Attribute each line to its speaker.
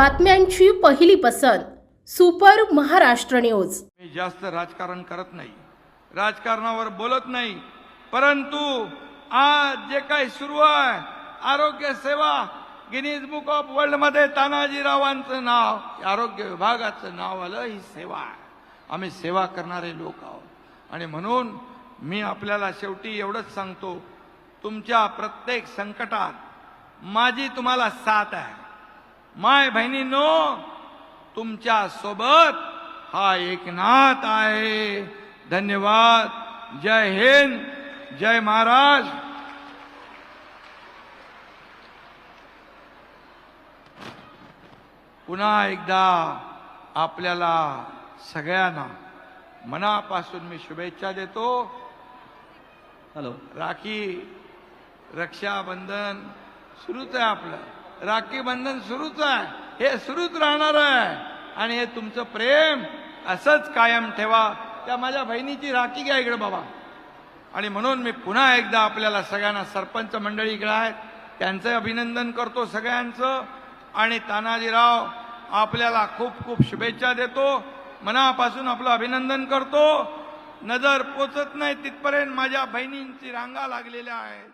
Speaker 1: बातम्यांची पहिली पसंत सुपर महाराष्ट्र न्यूज.
Speaker 2: मी जास्त राजकारण करत नाही. राजकारणावर बोलत नाही. परंतु आज जे काही सुरू आहे आरोग्य सेवा गिनीज बुक ऑफ वर्ल्डमध्ये तानाजीरावांचं नाव आरोग्य विभागाचं नाव आलं ही सेवा आहे. आम्ही सेवा करणारे लोक आहोत. आणि म्हणून मी आपल्याला शेवटी एवढंच सांगतो तुमच्या प्रत्येक संकटात माझी तुम्हाला साथ आहे. माय बहिणींनो तुमच्यासोबत हा एकनाथ आहे. धन्यवाद. जय हिंद. जय महाराष्ट्र पुन्हा एकदा आपल्याला सगळ्यांना मनापासून मी शुभेच्छा देतो.
Speaker 3: हॅलो.
Speaker 2: राखी रक्षाबंधन सुरूच आहे आपलं. राखी बंधन सुरूच आहे. हे सुरूच राहणार आहे. आणि हे तुमचं प्रेम असंच कायम ठेवा. त्या माझ्या बहिणीची राखी घ्या इकडे बाबा. आणि म्हणून मी पुन्हा एकदा आपल्याला सगळ्यांना सरपंच मंडळी इकडे आहेत. त्यांचं अभिनंदन करतो सगळ्यांचं. आणि तानाजीराव आपल्याला खूप खूप शुभेच्छा देतो. मनापासून आपलं अभिनंदन करतो. नजर पोचत नाही तिथपर्यंत माझ्या बहिणींची रांगा लागलेल्या आहेत.